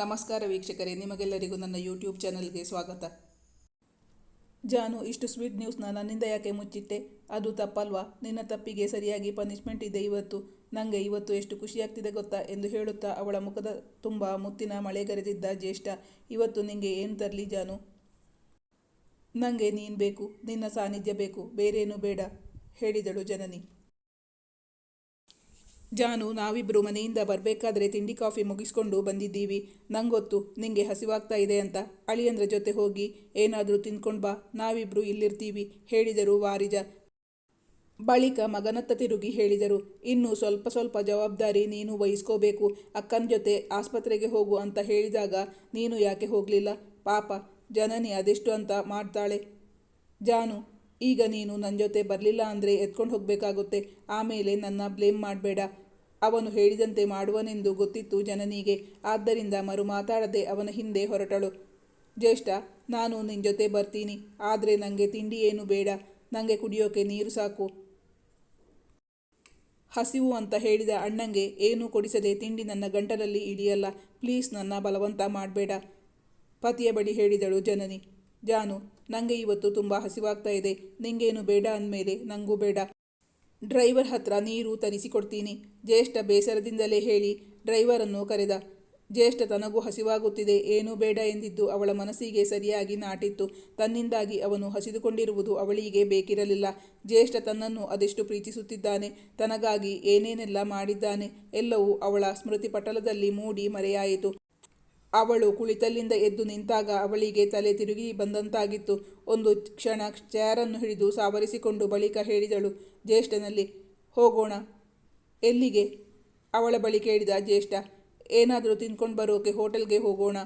ನಮಸ್ಕಾರ ವೀಕ್ಷಕರೇ, ನಿಮಗೆಲ್ಲರಿಗೂ ನನ್ನ ಯೂಟ್ಯೂಬ್ ಚಾನಲ್ಗೆ ಸ್ವಾಗತ. ಜಾನು, ಇಷ್ಟು ಸ್ವೀಟ್ ನ್ಯೂಸ್ನ ನನ್ನಿಂದ ಯಾಕೆ ಮುಚ್ಚಿಟ್ಟೆ? ಅದು ತಪ್ಪಲ್ವಾ? ನಿನ್ನ ತಪ್ಪಿಗೆ ಸರಿಯಾಗಿ ಪನಿಷ್ಮೆಂಟ್ ಇದೆ ಇವತ್ತು. ನನಗೆ ಇವತ್ತು ಎಷ್ಟು ಖುಷಿಯಾಗ್ತಿದೆ ಗೊತ್ತಾ? ಎಂದು ಹೇಳುತ್ತಾ ಅವಳ ಮುಖದ ತುಂಬ ಮುತ್ತಿನ ಮಳೆಗರೆದಿದ್ದ ಜ್ಯೇಷ್ಠ. ಇವತ್ತು ನಿಂಗೆ ಏನು ತರಲಿ ಜಾನು? ನನಗೆ ನೀನು ಬೇಕು, ನಿನ್ನ ಸಾನ್ನಿಧ್ಯ ಬೇಕು, ಬೇರೇನು ಬೇಡ, ಹೇಳಿದಳು ಜನನಿ. ಜಾನು ನಾವಿಬ್ಬರು ಮನೆಯಿಂದ ಬರಬೇಕಾದ್ರೆ ತಿಂಡಿ, ಕಾಫಿ ಮುಗಿಸ್ಕೊಂಡು ಬಂದಿದ್ದೀವಿ. ನಂಗೊತ್ತು, ನಿಂಗೆ ಹಸಿವಾಗ್ತಾ ಇದೆ ಅಂತ. ಅಳಿಯಂದ್ರ ಜೊತೆ ಹೋಗಿ, ಏನಾದರೂ ತಿನ್ಕೊಂಡು ಬಾ ನಾವಿಬ್ಬರು ಇಲ್ಲಿರ್ತೀವಿ, ಹೇಳಿದರು ವಾರಿಜ. ಬಳಿಕ ಮಗನತ್ತ ತಿರುಗಿ ಹೇಳಿದರು, ಇನ್ನು ಸ್ವಲ್ಪ ಸ್ವಲ್ಪ ಜವಾಬ್ದಾರಿ ನೀನು ವಹಿಸ್ಕೋಬೇಕು, ಅಕ್ಕನ ಜೊತೆ ಆಸ್ಪತ್ರೆಗೆ ಹೋಗು ಅಂತ ಹೇಳಿದಾಗ ನೀನು ಯಾಕೆ ಹೋಗಲಿಲ್ಲ? ಪಾಪ, ಜನನಿ ಅದೆಷ್ಟು ಅಂತ ಮಾಡ್ತಾಳೆ. ಜಾನು, ಈಗ ನೀನು ನನ್ನ ಜೊತೆ ಬರಲಿಲ್ಲ ಅಂದರೆ ಎತ್ಕೊಂಡು ಹೋಗಬೇಕಾಗುತ್ತೆ, ಆಮೇಲೆ ನನ್ನ ಬ್ಲೇಮ್ ಮಾಡಬೇಡ. ಅವನು ಹೇಳಿದಂತೆ ಮಾಡುವನೆಂದು ಗೊತ್ತಿತ್ತು ಜನನಿಗೆ. ಆದ್ದರಿಂದ ಮರು ಮಾತಾಡದೆ ಅವನ ಹಿಂದೆ ಹೊರಟಳು. ಜ್ಯೇಷ್ಠ, ನಾನು ನಿನ್ನ ಜೊತೆ ಬರ್ತೀನಿ. ಆದರೆ ನನಗೆ ತಿಂಡಿ ಏನು ಬೇಡ. ನನಗೆ ಕುಡಿಯೋಕೆ ನೀರು ಸಾಕು. ಹಸಿವು ಅಂತ ಹೇಳಿದ ಅಣ್ಣಂಗೆ ಏನೂ ಕೊಡಿಸದೆ ತಿಂಡಿ ನನ್ನ ಗಂಟಲಲ್ಲಿ ಇಳಿಯಲ್ಲ ಪ್ಲೀಸ್ ನನ್ನ ಬಲವಂತ ಮಾಡಬೇಡ. ಪತಿಯ ಬಳಿ ಹೇಳಿದಳು ಜನನಿ. ಜಾನು ನನಗೆ ಇವತ್ತು ತುಂಬ ಹಸಿವಾಗ್ತಾ ಇದೆ. ನಿಂಗೇನು ಬೇಡ ಅಂದಮೇಲೆ ನನಗೂ ಬೇಡ. ಡ್ರೈವರ್ ಹತ್ರ ನೀರು ತರಿಸಿಕೊಡ್ತೀನಿ. ಜ್ಯೇಷ್ಠ ಬೇಸರದಿಂದಲೇ ಹೇಳಿ, ಡ್ರೈವರನ್ನು ಕರೆದ. ಜ್ಯೇಷ್ಠ ತನಗೂ ಹಸಿವಾಗುತ್ತಿದೆ. ಏನೂ ಬೇಡ ಎಂದಿದ್ದು ಅವಳ ಮನಸ್ಸಿಗೆ ಸರಿಯಾಗಿ ನಾಟಿತ್ತು. ತನ್ನಿಂದಾಗಿ ಅವನು ಹಸಿದುಕೊಂಡಿರುವುದು ಅವಳಿಗೆ ಬೇಕಿರಲಿಲ್ಲ. ಜ್ಯೇಷ್ಠ ತನ್ನನ್ನು ಅದೆಷ್ಟು ಪ್ರೀತಿಸುತ್ತಿದ್ದಾನೆ, ತನಗಾಗಿ ಏನೇನೆಲ್ಲ ಮಾಡಿದ್ದಾನೆ, ಎಲ್ಲವೂ ಅವಳ ಸ್ಮೃತಿ ಪಟಲದಲ್ಲಿ ಮೂಡಿ ಮರೆಯಾಯಿತು. ಅವಳು ಕುಳಿತಲ್ಲಿಂದ ಎದ್ದು ನಿಂತಾಗ ಅವಳಿಗೆ ತಲೆ ತಿರುಗಿ ಬಂದಂತಾಗಿತ್ತು. ಒಂದು ಕ್ಷಣ ಚೇರನ್ನು ಹಿಡಿದು ಸಾವರಿಸಿಕೊಂಡು ಬಳಿಕ ಹೇಳಿದಳು ಜ್ಯೇಷ್ಠನಲ್ಲಿ, ಹೋಗೋಣ. ಎಲ್ಲಿಗೆ? ಅವಳ ಬಳಿ ಕೇಳಿದ ಜ್ಯೇಷ್ಠ, ಏನಾದರೂ ತಿನ್ಕೊಂಡು ಬರೋಕೆ ಹೋಟೆಲ್ಗೆ ಹೋಗೋಣ.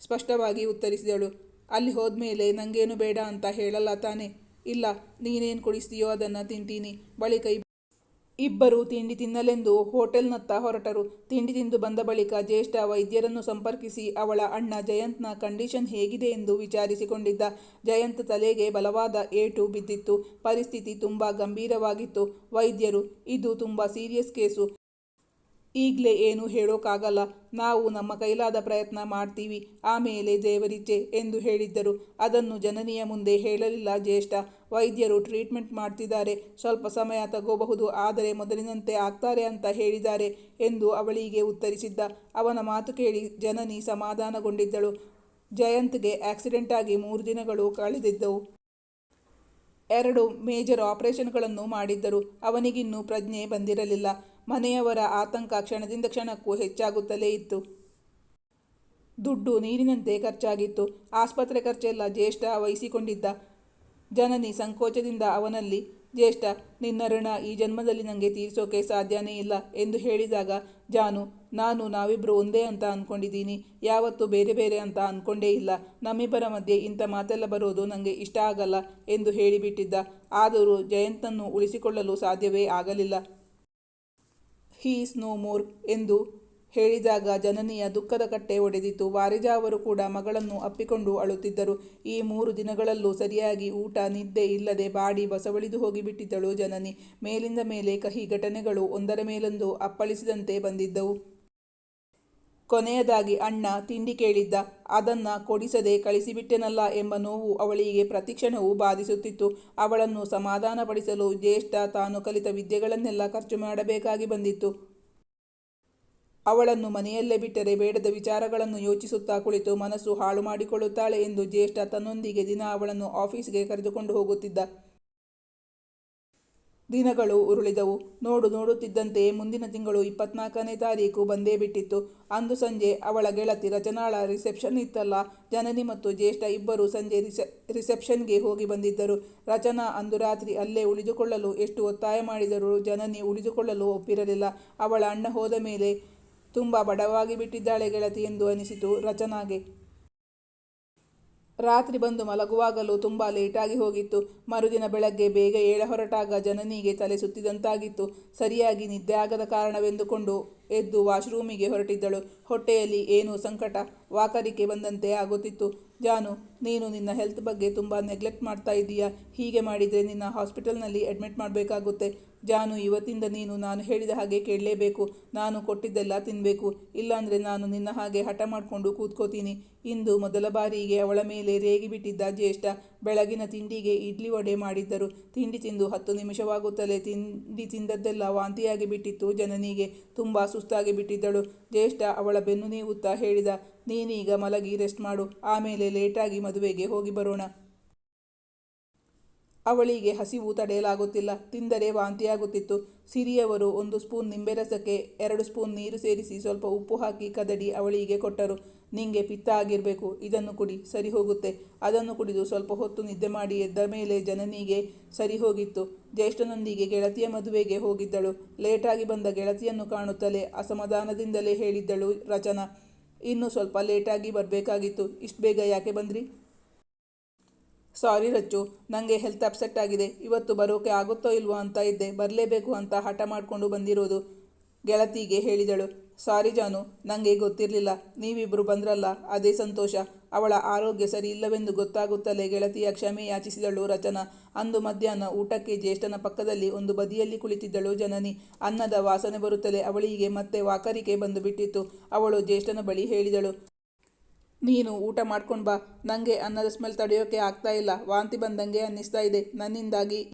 ಸ್ಪಷ್ಟವಾಗಿ ಉತ್ತರಿಸಿದಳು, ಅಲ್ಲಿ ಹೋದ್ಮೇಲೆ ನನಗೇನು ಬೇಡ ಅಂತ ಹೇಳಲ್ಲ ತಾನೆ. ಇಲ್ಲ, ನೀನೇನು ಕುಡಿಸ್ತೀಯೋ ಅದನ್ನು ತಿಂತೀನಿ. ಬಳಿಕ ಇಬ್ಬರು ತಿಂಡಿ ತಿನ್ನಲೆಂದು ಹೋಟೆಲ್ನತ್ತ ಹೊರಟರು. ತಿಂಡಿ ತಿಂದು ಬಂದ ಬಳಿಕ ಜ್ಯೇಷ್ಠ ವೈದ್ಯರನ್ನು ಸಂಪರ್ಕಿಸಿ ಅವಳ ಅಣ್ಣ ಜಯಂತ್ನ ಕಂಡೀಷನ್ ಹೇಗಿದೆ ಎಂದು ವಿಚಾರಿಸಿಕೊಂಡಿದ್ದ. ಜಯಂತ್ ತಲೆಗೆ ಬಲವಾದ ಏಟು ಬಿದ್ದಿತ್ತು. ಪರಿಸ್ಥಿತಿ ತುಂಬ ಗಂಭೀರವಾಗಿತ್ತು. ವೈದ್ಯರು, ಇದು ತುಂಬ ಸೀರಿಯಸ್ ಕೇಸು. ಈಗಲೇ ಏನು ಹೇಳೋಕ್ಕಾಗಲ್ಲ ನಾವು ನಮ್ಮ ಕೈಲಾದ ಪ್ರಯತ್ನ ಮಾಡ್ತೀವಿ. ಆಮೇಲೆ ದೇವರಿಚ್ಛೆ ಎಂದು ಹೇಳಿದ್ದರು. ಅದನ್ನು ಜನನಿಯ ಮುಂದೆ ಹೇಳಲಿಲ್ಲ ಜ್ಯೇಷ್ಠ. ವೈದ್ಯರು ಟ್ರೀಟ್ಮೆಂಟ್ ಮಾಡ್ತಿದ್ದಾರೆ. ಸ್ವಲ್ಪ ಸಮಯ ತಗೋಬಹುದು, ಆದರೆ ಮೊದಲಿನಂತೆ ಆಗ್ತಾರೆ ಅಂತ ಹೇಳಿದ್ದಾರೆ ಎಂದು ಅವಳಿಗೆ ಉತ್ತರಿಸಿದ್ದ. ಅವನ ಮಾತು ಕೇಳಿ ಜನನಿ ಸಮಾಧಾನಗೊಂಡಿದ್ದಳು. ಜಯಂತ್ಗೆ ಆಕ್ಸಿಡೆಂಟ್ ಆಗಿ ಮೂರು ದಿನಗಳು ಕಳೆದಿದ್ದವು. ಎರಡು ಮೇಜರ್ ಆಪರೇಷನ್ಗಳನ್ನು ಮಾಡಿದ್ದರು. ಅವನಿಗಿನ್ನೂ ಪ್ರಜ್ಞೆ ಬಂದಿರಲಿಲ್ಲ. ಮನೆಯವರ ಆತಂಕ ಕ್ಷಣದಿಂದ ಕ್ಷಣಕ್ಕೂ ಹೆಚ್ಚಾಗುತ್ತಲೇ ಇತ್ತು. ದುಡ್ಡು ನೀರಿನಂತೆ ಖರ್ಚಾಗಿತ್ತು. ಆಸ್ಪತ್ರೆ ಖರ್ಚೆಲ್ಲ ಜ್ಯೇಷ್ಠ ವಹಿಸಿಕೊಂಡಿದ್ದ. ಜನನಿ ಸಂಕೋಚದಿಂದ ಅವನಲ್ಲಿ, ಜ್ಯೇಷ್ಠ, ನಿನ್ನ ಋಣ ಈ ಜನ್ಮದಲ್ಲಿ ನನಗೆ ತೀರಿಸೋಕೆ ಸಾಧ್ಯನೇ ಇಲ್ಲ ಎಂದು ಹೇಳಿದಾಗ, ಜಾನು, ನಾನು ನಾವಿಬ್ಬರು ಒಂದೇ ಅಂತ ಅಂದ್ಕೊಂಡಿದ್ದೀನಿ ಯಾವತ್ತೂ ಬೇರೆ ಬೇರೆ ಅಂತ ಅಂದ್ಕೊಂಡೇ ಇಲ್ಲ. ನಮ್ಮಿಬ್ಬರ ಮಧ್ಯೆ ಇಂಥ ಮಾತೆಲ್ಲ ಬರೋದು ನನಗೆ ಇಷ್ಟ ಆಗಲ್ಲ ಎಂದು ಹೇಳಿಬಿಟ್ಟಿದ್ದ. ಆದರೂ ಜಯಂತನ್ನು ಉಳಿಸಿಕೊಳ್ಳಲು ಸಾಧ್ಯವೇ ಆಗಲಿಲ್ಲ. ಹೀ ಈಸ್ ನೋ ಮೋರ್ ಎಂದು ಹೇಳಿದಾಗ ಜನನಿಯ ದುಃಖದ ಕಟ್ಟೆ ಒಡೆದಿತು. ವಾರಿಜಾ ಅವರು ಕೂಡ ಮಗಳನ್ನು ಅಪ್ಪಿಕೊಂಡು ಅಳುತ್ತಿದ್ದರು. ಈ ಮೂರು ದಿನಗಳಲ್ಲೂ ಸರಿಯಾಗಿ ಊಟ, ನಿದ್ದೆ ಇಲ್ಲದೆ ಬಾಡಿ ಬಸವಳಿದು ಹೋಗಿಬಿಟ್ಟಿದ್ದಳು ಜನನಿ. ಮೇಲಿಂದ ಮೇಲೆ ಕಹಿ ಘಟನೆಗಳು ಒಂದರ ಮೇಲೊಂದು ಅಪ್ಪಳಿಸಿದಂತೆ ಬಂದಿದ್ದವು. ಕೊನೆಯದಾಗಿ ಅಣ್ಣ ತಿಂಡಿ ಕೇಳಿದ್ದ. ಅದನ್ನ ಕೊಡಿಸದೆ ಕಳಿಸಿಬಿಟ್ಟೆನಲ್ಲ ಎಂಬ ನೋವು ಅವಳಿಗೆ ಪ್ರತಿಕ್ಷಣವೂ ಬಾಧಿಸುತ್ತಿತ್ತು. ಅವಳನ್ನು ಸಮಾಧಾನಪಡಿಸಲು ಜ್ಯೇಷ್ಠ ತಾನು ಕಲಿತ ವಿದ್ಯೆಗಳನ್ನೆಲ್ಲ ಖರ್ಚು ಮಾಡಬೇಕಾಗಿ ಬಂದಿತ್ತು. ಅವಳನ್ನು ಮನೆಯಲ್ಲೇ ಬಿಟ್ಟರೆ ಬೇಡದ ವಿಚಾರಗಳನ್ನು ಯೋಚಿಸುತ್ತಾ ಕುಳಿತು ಮನಸ್ಸು ಹಾಳು ಮಾಡಿಕೊಳ್ಳುತ್ತಾಳೆ ಎಂದು ಜ್ಯೇಷ್ಠ ತನ್ನೊಂದಿಗೆ ದಿನ ಅವಳನ್ನು ಆಫೀಸ್ಗೆ ಕರೆದುಕೊಂಡು ಹೋಗುತ್ತಿದ್ದ. ದಿನಗಳು ಉರುಳಿದವು. ನೋಡು ನೋಡುತ್ತಿದ್ದಂತೆ ಮುಂದಿನ ತಿಂಗಳು ಇಪ್ಪತ್ನಾಲ್ಕನೇ ತಾರೀಕು ಬಂದೇ ಬಿಟ್ಟಿತ್ತು. ಅಂದು ಸಂಜೆ ಅವಳ ಗೆಳತಿ ರಚನಾಳ ರಿಸೆಪ್ಷನ್ ಇತ್ತಲ್ಲ. ಜನನಿ ಮತ್ತು ಜ್ಯೇಷ್ಠ ಇಬ್ಬರು ಸಂಜೆ ರಿಸೆ, ರಿಸೆಪ್ಷನ್ಗೆ ಹೋಗಿ ಬಂದಿದ್ದರು. ರಚನಾ ಅಂದು ರಾತ್ರಿ ಅಲ್ಲೇ ಉಳಿದುಕೊಳ್ಳಲು ಎಷ್ಟು ಒತ್ತಾಯ ಮಾಡಿದರೂ ಜನನಿ ಉಳಿದುಕೊಳ್ಳಲು ಒಪ್ಪಿರಲಿಲ್ಲ. ಅವಳ ಅಣ್ಣ ಹೋದ ಮೇಲೆ ತುಂಬ ಬಡವಾಗಿ ಬಿಟ್ಟಿದ್ದಾಳೆ ಗೆಳತಿ ಎಂದು ಅನಿಸಿತು ರಚನಾಗೆ. ರಾತ್ರಿ ಬಂದು ಮಲಗುವಾಗಲೂ ತುಂಬ ಲೇಟಾಗಿ ಹೋಗಿತ್ತು. ಮರುದಿನ ಬೆಳಗ್ಗೆ ಬೇಗ ಏಳ ಹೊರಟಾಗ ಜನನಿಗೆ ತಲೆ ಸುತ್ತಿದಂತಾಗಿತ್ತು. ಸರಿಯಾಗಿ ನಿದ್ದೆ ಆಗದ ಕಾರಣವೆಂದುಕೊಂಡು ಎದ್ದು ವಾಶ್ರೂಮಿಗೆ ಹೊರಟಿದ್ದಳು. ಹೊಟ್ಟೆಯಲ್ಲಿ ಏನೂ ಸಂಕಟ, ವಾಕರಿಕೆ ಬಂದಂತೆ ಆಗುತ್ತಿತ್ತು. ಜಾನು, ನೀನು ನಿನ್ನ ಹೆಲ್ತ್ ಬಗ್ಗೆ ತುಂಬ ನೆಗ್ಲೆಕ್ಟ್ ಮಾಡ್ತಾ ಇದ್ದೀಯಾ ಹೀಗೆ ಮಾಡಿದರೆ ನಿನ್ನ ಹಾಸ್ಪಿಟಲ್ನಲ್ಲಿ ಅಡ್ಮಿಟ್ ಮಾಡಬೇಕಾಗುತ್ತೆ. ಜಾನು, ಇವತ್ತಿಂದ ನೀನು ನಾನು ಹೇಳಿದ ಹಾಗೆ ಕೇಳಲೇಬೇಕು. ನಾನು ಕೊಟ್ಟಿದ್ದೆಲ್ಲ ತಿನ್ನಬೇಕು ಇಲ್ಲಾಂದರೆ ನಾನು ನಿನ್ನ ಹಾಗೆ ಹಠ ಮಾಡಿಕೊಂಡು ಕೂತ್ಕೋತೀನಿ. ಇಂದು ಮೊದಲ ಬಾರಿಗೆ ಅವಳ ಮೇಲೆ ರೇಗಿ ಬಿಟ್ಟಿದ್ದ ಜ್ಯೇಷ್ಠ ಬೆಳಗಿನ ತಿಂಡಿಗೆ ಇಡ್ಲಿ ವಡೆ ಮಾಡಿದ್ದರು. ತಿಂಡಿ ತಿಂದು ಹತ್ತು ನಿಮಿಷವಾಗುತ್ತಲೇ ತಿಂಡಿ ತಿಂದದ್ದೆಲ್ಲ ವಾಂತಿಯಾಗಿ ಬಿಟ್ಟಿತ್ತು. ಜನನಿಗೆ ತುಂಬ ಸುಸ್ತಾಗಿ ಬಿಟ್ಟಿದ್ದಳು. ಜ್ಯೇಷ್ಠ ಅವಳ ಬೆನ್ನು ನೀವುತ್ತಾ ಹೇಳಿದ, ನೀನೀಗ ಮಲಗಿ ರೆಸ್ಟ್ ಮಾಡು. ಆಮೇಲೆ ಲೇಟಾಗಿ ಮದುವೆಗೆ ಹೋಗಿ ಬರೋಣ. ಅವಳಿಗೆ ಹಸಿವು ತಡೆಯಲಾಗುತ್ತಿಲ್ಲ. ತಿಂದರೆ ವಾಂತಿಯಾಗುತ್ತಿತ್ತು. ಸಿರಿಯವರು ಒಂದು ಸ್ಪೂನ್ ನಿಂಬೆ ರಸಕ್ಕೆ ಎರಡು ಸ್ಪೂನ್ ನೀರು ಸೇರಿಸಿ ಸ್ವಲ್ಪ ಉಪ್ಪು ಹಾಕಿ ಕದಡಿ ಅವಳಿಗೆ ಕೊಟ್ಟರು. ನಿಂಗೆ ಪಿತ್ತ ಆಗಿರಬೇಕು. ಇದನ್ನು ಕುಡಿ. ಸರಿ ಹೋಗುತ್ತೆ. ಅದನ್ನು ಕುಡಿದು ಸ್ವಲ್ಪ ಹೊತ್ತು ನಿದ್ದೆ ಮಾಡಿ ಎದ್ದ ಮೇಲೆ ಜನನಿಗೆ ಸರಿ ಹೋಗಿತ್ತು. ಜ್ಯೇಷ್ಠನೊಂದಿಗೆ ಗೆಳತಿಯ ಮದುವೆಗೆ ಹೋಗಿದ್ದಳು. ಲೇಟಾಗಿ ಬಂದ ಗೆಳತಿಯನ್ನು ಕಾಣುತ್ತಲೇ ಅಸಮಾಧಾನದಿಂದಲೇ ಹೇಳಿದ್ದಳು ರಚನಾ. ಇನ್ನು ಸ್ವಲ್ಪ ಲೇಟಾಗಿ ಬರಬೇಕಾಗಿತ್ತು. ಇಷ್ಟು ಬೇಗ ಯಾಕೆ ಬಂದ್ರಿ? ಸಾರಿ ರಚ್ಚು ನನಗೆ ಹೆಲ್ತ್ ಅಪ್ಸೆಟ್ ಆಗಿದೆ. ಇವತ್ತು ಬರೋಕೆ ಆಗುತ್ತೋ ಇಲ್ವೋ ಅಂತ ಇದ್ದೆ. ಬರಲೇಬೇಕು ಅಂತ ಹಠ ಮಾಡಿಕೊಂಡು ಬಂದಿರೋದು ಗೆಳತಿಗೆ ಹೇಳಿದಳು. ಸಾರಿ ಜಾನು ನನಗೆ ಗೊತ್ತಿರಲಿಲ್ಲ. ನೀವಿಬ್ಬರು ಬಂದ್ರಲ್ಲ, ಅದೇ ಸಂತೋಷ. ಅವಳ ಆರೋಗ್ಯ ಸರಿ ಇಲ್ಲವೆಂದು ಗೊತ್ತಾಗುತ್ತಲೇ ಗೆಳತಿಯ ಕ್ಷಮೆ ಯಾಚಿಸಿದಳು ರಚನಾ. ಅಂದು ಮಧ್ಯಾಹ್ನ ಊಟಕ್ಕೆ ಜ್ಯೇಷ್ಠನ ಪಕ್ಕದಲ್ಲಿ ಒಂದು ಬದಿಯಲ್ಲಿ ಕುಳಿತಿದ್ದಳು ಜನನಿ. ಅನ್ನದ ವಾಸನೆ ಬರುತ್ತಲೇ ಅವಳಿಗೆ ಮತ್ತೆ ವಾಕರಿಕೆ ಬಂದು ಬಿಟ್ಟಿತ್ತು. ಅವಳು ಜ್ಯೇಷ್ಠನ ಬಳಿ ಹೇಳಿದಳು ನೀನು ಊಟ ಮಾಡ್ಕೊಂಡು ಬಾ. ನನಗೆ ಅನ್ನದ ಸ್ಮೆಲ್ ತಡೆಯೋಕೆ ಆಗ್ತಾ ಇಲ್ಲ. ವಾಂತಿ ಬಂದಂಗೆ ಅನ್ನಿಸ್ತಾ ಇದೆ ನನ್ನಿಂದಾಗಿ.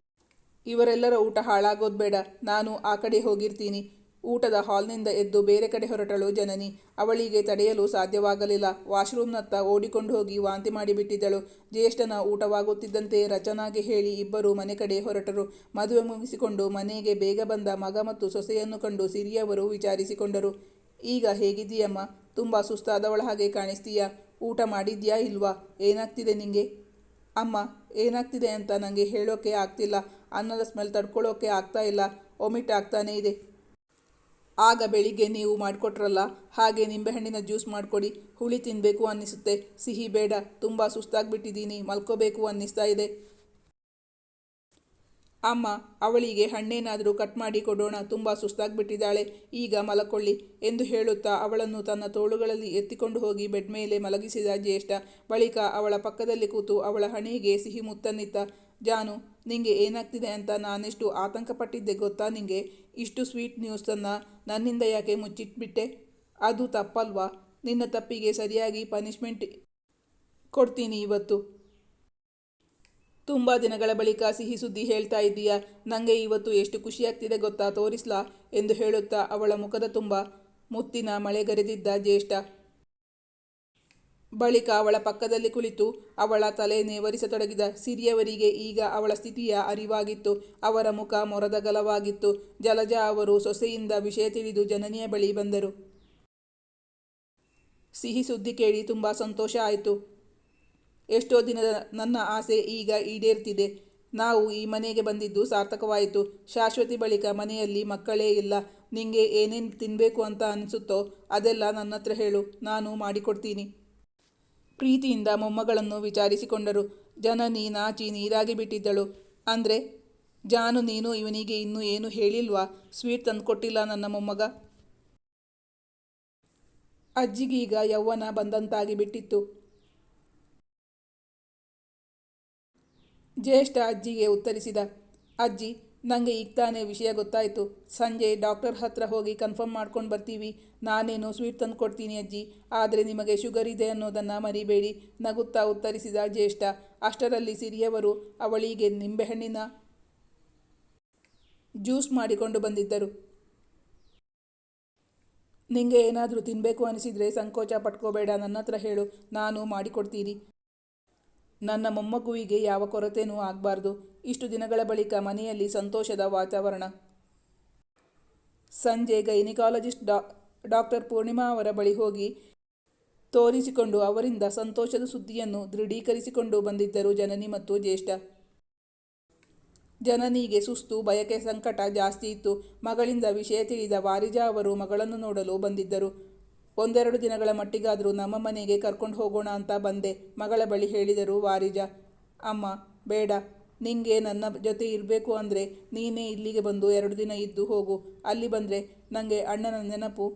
ಇವರೆಲ್ಲರ ಊಟ ಹಾಳಾಗೋದು ಬೇಡ. ನಾನು ಆ ಕಡೆ ಹೋಗಿರ್ತೀನಿ. ಊಟದ ಹಾಲ್ನಿಂದ ಎದ್ದು ಬೇರೆ ಕಡೆ ಹೊರಟಳು ಜನನಿ. ಅವಳಿಗೆ ತಡೆಯಲು ಸಾಧ್ಯವಾಗಲಿಲ್ಲ. ವಾಶ್ರೂಮ್ನತ್ತ ಓಡಿಕೊಂಡು ಹೋಗಿ ವಾಂತಿ ಮಾಡಿಬಿಟ್ಟಿದ್ದಳು ಜ್ಯೇಷ್ಠನ ಊಟವಾಗುತ್ತಿದ್ದಂತೆ ರಚನಾಗೆ ಹೇಳಿ ಇಬ್ಬರು ಮನೆ ಕಡೆ ಹೊರಟರು. ಮದುವೆ ಮುಗಿಸಿಕೊಂಡು ಮನೆಗೆ ಬೇಗ ಬಂದ ಮಗ ಮತ್ತು ಸೊಸೆಯನ್ನು ಕಂಡು ಸಿರಿಯವರು ವಿಚಾರಿಸಿಕೊಂಡರು. ಈಗ ಹೇಗಿದ್ದೀಯಮ್ಮ? ತುಂಬ ಸುಸ್ತಾದವಳ ಹಾಗೆ ಕಾಣಿಸ್ತೀಯಾ? ಊಟ ಮಾಡಿದ್ಯಾ ಇಲ್ವಾ? ಏನಾಗ್ತಿದೆ ನಿಂಗೆ? ಅಮ್ಮ, ಏನಾಗ್ತಿದೆ ಅಂತ ನನಗೆ ಹೇಳೋಕೆ ಆಗ್ತಿಲ್ಲ. ಅನ್ನದ ಸ್ಮೆಲ್ ತಡ್ಕೊಳ್ಳೋಕೆ ಆಗ್ತಾ ಇಲ್ಲ. ಒಮಿಟ್ ಆಗ್ತಾನೇ ಇದೆ. ಆಗ ಬೆಳಿಗ್ಗೆ ನೀವು ಮಾಡಿಕೊಟ್ರಲ್ಲ? ಹಾಗೆ ನಿಂಬೆಹಣ್ಣಿನ ಜ್ಯೂಸ್ ಮಾಡಿಕೊಡಿ. ಹುಳಿ ತಿನ್ನಬೇಕು ಅನ್ನಿಸುತ್ತೆ. ಸಿಹಿ ಬೇಡ. ತುಂಬ ಸುಸ್ತಾಗ್ಬಿಟ್ಟಿದ್ದೀನಿ. ಮಲ್ಕೋಬೇಕು ಅನ್ನಿಸ್ತಾ ಇದೆ. ಅಮ್ಮ, ಅವಳಿಗೆ ಹಣ್ಣೇನಾದರೂ ಕಟ್ ಮಾಡಿ ಕೊಡೋಣ, ತುಂಬ ಸುಸ್ತಾಗ್ಬಿಟ್ಟಿದ್ದಾಳೆ. ಈಗ ಮಲಕೊಳ್ಳಿ ಎಂದು ಹೇಳುತ್ತಾ ಅವಳನ್ನು ತನ್ನ ತೋಳುಗಳಲ್ಲಿ ಎತ್ತಿಕೊಂಡು ಹೋಗಿ ಬೆಡ್ ಮೇಲೆ ಮಲಗಿಸಿದ ಜ್ಯೇಷ್ಠ. ಬಳಿಕ ಅವಳ ಪಕ್ಕದಲ್ಲಿ ಕೂತು ಅವಳ ಹಣೆಗೆ ಸಿಹಿ ಮುತ್ತನ್ನಿತ್ತ. ಜಾನು, ನಿಂಗೆ ಏನಾಗ್ತಿದೆ ಅಂತ ನಾನೆಷ್ಟು ಆತಂಕಪಟ್ಟಿದ್ದೆ ಗೊತ್ತಾ ನಿಂಗೆ? ಇಷ್ಟು ಸ್ವೀಟ್ ನ್ಯೂಸನ್ನು ನನ್ನಿಂದ ಯಾಕೆ ಮುಚ್ಚಿಟ್ಬಿಟ್ಟೆ? ಅದು ತಪ್ಪಲ್ವಾ? ನಿನ್ನ ತಪ್ಪಿಗೆ ಸರಿಯಾಗಿ ಪನಿಷ್ಮೆಂಟ್ ಕೊಡ್ತೀನಿ ಇವತ್ತು. ತುಂಬ ದಿನಗಳ ಬಳಿಕ ಸಿಹಿ ಸುದ್ದಿ ಹೇಳ್ತಾ ಇದ್ದೀಯಾ? ನನಗೆ ಇವತ್ತು ಎಷ್ಟು ಖುಷಿಯಾಗ್ತಿದೆ ಗೊತ್ತಾ ತೋರಿಸ್ಲಾ? ಎಂದು ಹೇಳುತ್ತಾ ಅವಳ ಮುಖದ ತುಂಬ ಮುತ್ತಿನ ಮಳೆಗರೆದಿದ್ದ ಜ್ಯೇಷ್ಠ. ಬಳಿಕ ಅವಳ ಪಕ್ಕದಲ್ಲಿ ಕುಳಿತು ಅವಳ ತಲೆ ನೇವರಿಸತೊಡಗಿದ ಸಿರಿಯವರಿಗೆ ಈಗ ಅವಳ ಸ್ಥಿತಿಯ ಅರಿವಾಗಿತ್ತು. ಅವರ ಮುಖ ಮೊರದಗಲವಾಗಿತ್ತು ಜಲಜ ಅವರು ಸೊಸೆಯಿಂದ ವಿಷಯ ತಿಳಿದು ಜನನಿಯ ಬಳಿ ಬಂದರು. ಸಿಹಿ ಸುದ್ದಿ ಕೇಳಿ ತುಂಬ ಸಂತೋಷ ಆಯಿತು. ಎಷ್ಟೋ ದಿನದ ನನ್ನ ಆಸೆ ಈಗ ಈಡೇರ್ತಿದೆ. ನಾವು ಈ ಮನೆಗೆ ಬಂದಿದ್ದು ಸಾರ್ಥಕವಾಯಿತು. ಶಾಶ್ವತಿ ಬಳಿಕ ಮನೆಯಲ್ಲಿ ಮಕ್ಕಳೇ ಇಲ್ಲ. ನಿಂಗೆ ಏನೇನು ತಿನ್ನಬೇಕು ಅಂತ ಅನಿಸುತ್ತೋ ಅದೆಲ್ಲ ನನ್ನ ಹತ್ರ ಹೇಳು. ನಾನು ಮಾಡಿಕೊಡ್ತೀನಿ. ಪ್ರೀತಿಯಿಂದ ಮೊಮ್ಮಗಳನ್ನು ವಿಚಾರಿಸಿಕೊಂಡರು. ಜನನಿ ನಾಚಿ ನೀರಾಗಿ ಬಿಟ್ಟಿದ್ದಳು. ಅಂದರೆ, ಜಾನು ನೀನು ಇವನಿಗೆ ಇನ್ನೂ ಏನು ಹೇಳಿಲ್ವಾ? ಸ್ವೀಟ್ ತಂದುಕೊಟ್ಟಿಲ್ಲ ನನ್ನ ಮೊಮ್ಮಗ. ಅಜ್ಜಿಗೀಗ ಯೌವನ ಬಂದಂತಾಗಿ ಬಿಟ್ಟಿತ್ತು. ಜ್ಯೇಷ್ಠ ಅಜ್ಜಿಗೆ ಉತ್ತರಿಸಿದ, ಅಜ್ಜಿ ನನಗೆ ಈಗ ತಾನೇ ವಿಷಯ ಗೊತ್ತಾಯಿತು. ಸಂಜೆ ಡಾಕ್ಟರ್ ಹತ್ರ ಹೋಗಿ ಕನ್ಫರ್ಮ್ ಮಾಡ್ಕೊಂಡು ಬರ್ತೀವಿ. ನಾನೇನು ಸ್ವೀಟ್ ತಂದು ಕೊಡ್ತೀನಿ ಅಜ್ಜಿ. ಆದರೆ ನಿಮಗೆ ಶುಗರ್ ಇದೆ ಅನ್ನೋದನ್ನು ಮರಿಬೇಡಿ, ನಗುತ್ತಾ ಉತ್ತರಿಸಿದ ಜ್ಯೇಷ್ಠ. ಅಷ್ಟರಲ್ಲಿ ಸಿರಿಯವರು ಅವಳಿಗೆ ನಿಂಬೆಹಣ್ಣಿನ ಜ್ಯೂಸ್ ಮಾಡಿಕೊಂಡು ಬಂದಿದ್ದರು. ನಿಂಗೆ ಏನಾದರೂ ತಿನ್ನಬೇಕು ಅನಿಸಿದರೆ ಸಂಕೋಚ ಪಟ್ಕೋಬೇಡ. ನನ್ನ ಹತ್ರ ಹೇಳು. ನಾನು ಮಾಡಿಕೊಡ್ತೀನಿ. ನನ್ನ ಮೊಮ್ಮಗುವಿಗೆ ಯಾವ ಕೊರತೆನೂ ಆಗಬಾರ್ದು. ಇಷ್ಟು ದಿನಗಳ ಬಳಿಕ ಮನೆಯಲ್ಲಿ ಸಂತೋಷದ ವಾತಾವರಣ. ಸಂಜೆ ಗೈನಿಕಾಲಜಿಸ್ಟ್ ಡಾ, ಡಾಕ್ಟರ್ ಪೂರ್ಣಿಮಾ ಅವರ ಬಳಿ ಹೋಗಿ ತೋರಿಸಿಕೊಂಡು ಅವರಿಂದ ಸಂತೋಷದ ಸುದ್ದಿಯನ್ನು ದೃಢೀಕರಿಸಿಕೊಂಡು ಬಂದಿದ್ದರು ಜನನಿ ಮತ್ತು ಜ್ಯೇಷ್ಠ. ಜನನಿಗೆ ಸುಸ್ತು, ಬಯಕೆ ಸಂಕಟ ಜಾಸ್ತಿ ಇತ್ತು. ಮಗಳಿಂದ ವಿಷಯ ತಿಳಿದ ವಾರಿಜಾ ಅವರು ಮಗಳನ್ನು ನೋಡಲು ಬಂದಿದ್ದರು. ಒಂದೆರಡು ದಿನಗಳ ಮಟ್ಟಿಗಾದರೂ ನಮ್ಮ ಮನೆಗೆ ಕರ್ಕೊಂಡು ಹೋಗೋಣ ಅಂತ ಬಂದೆ. ಮಗಳ ಬಳಿ ಹೇಳಿದರು, ವಾರಿಜ, ಅಮ್ಮ, ಬೇಡ. ನಿಂಗೆ ನನ್ನ ಜೊತೆ ಇರಬೇಕು ಅಂದರೆ ನೀನೇ ಇಲ್ಲಿಗೆ ಬಂದು ಎರಡು ದಿನ ಇದ್ದು ಹೋಗು. ಅಲ್ಲಿ ಬಂದರೆ ನನಗೆ ಅಣ್ಣನ ನೆನಪು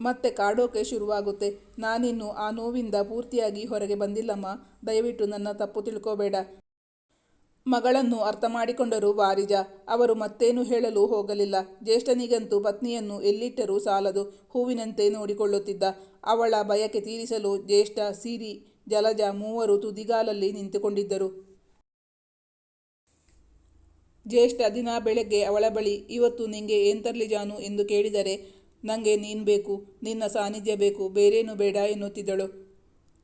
ಮತ್ತೆ ಕಾಡೋಕೆ ಶುರುವಾಗುತ್ತೆ. ನಾನಿನ್ನು ಆ ನೋವಿಂದ ಪೂರ್ತಿಯಾಗಿ ಹೊರಗೆ ಬಂದಿಲ್ಲಮ್ಮ. ದಯವಿಟ್ಟು ನನ್ನ ತಪ್ಪು ತಿಳ್ಕೋಬೇಡ. ಮಗಳನ್ನು ಅರ್ಥ ಮಾಡಿಕೊಂಡರು ವಾರಿಜ. ಅವರು ಮತ್ತೇನು ಹೇಳಲು ಹೋಗಲಿಲ್ಲ. ಜ್ಯೇಷ್ಠನಿಗಂತೂ ಪತ್ನಿಯನ್ನು ಎಲ್ಲಿಟ್ಟರೂ ಸಾಲದು. ಹೂವಿನಂತೆ ನೋಡಿಕೊಳ್ಳುತ್ತಿದ್ದ. ಅವಳ ಬಯಕೆ ತೀರಿಸಲು ಜ್ಯೇಷ್ಠ, ಸಿರಿ, ಜಲಜ ಮೂವರು ತುದಿಗಾಲಲ್ಲಿ ನಿಂತುಕೊಂಡಿದ್ದರು. ಜ್ಯೇಷ್ಠ ದಿನ ಬೆಳಗ್ಗೆ ಅವಳ ಬಳಿ, ಇವತ್ತು ನಿಂಗೆ ಏನ್ ತರ್ಲಿ ಜಾನು? ಎಂದು ಕೇಳಿದರೆ, ನಂಗೆ ನೀನ್ ಬೇಕು. ನಿನ್ನ ಸಾನ್ನಿಧ್ಯ ಬೇಕು. ಬೇರೇನು ಬೇಡ ಎನ್ನುತ್ತಿದ್ದಳು.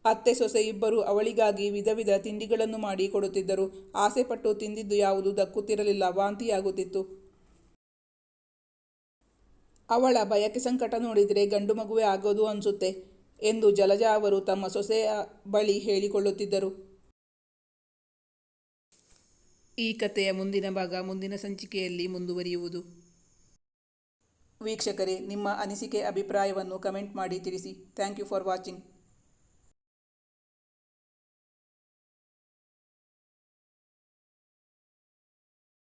ಅತ್ತೆ ಸೊಸೆ ಇಬ್ಬರು ಅವಳಿಗಾಗಿ ವಿಧ ವಿಧ ತಿಂಡಿಗಳನ್ನು ಮಾಡಿ ಕೊಡುತ್ತಿದ್ದರು. ಆಸೆಪಟ್ಟು ತಿಂದಿದ್ದು ಯಾವುದು ದಕ್ಕುತ್ತಿರಲಿಲ್ಲ ವಾಂತಿಯಾಗುತ್ತಿತ್ತು. ಅವಳ ಬಯಕೆ ಸಂಕಟ ನೋಡಿದರೆ ಗಂಡು ಮಗುವೆ ಆಗೋದು ಅನಿಸುತ್ತೆ ಎಂದು ಜಲಜಾ ಅವರು ತಮ್ಮ ಸೊಸೆಯ ಬಳಿ ಹೇಳಿಕೊಳ್ಳುತ್ತಿದ್ದರು. ಈ ಕಥೆಯ ಮುಂದಿನ ಭಾಗ ಮುಂದಿನ ಸಂಚಿಕೆಯಲ್ಲಿ ಮುಂದುವರಿಯುವುದು. ವೀಕ್ಷಕರೇ, ನಿಮ್ಮ ಅನಿಸಿಕೆ, ಅಭಿಪ್ರಾಯವನ್ನು ಕಮೆಂಟ್ ಮಾಡಿ ತಿಳಿಸಿ. Thank you for watching.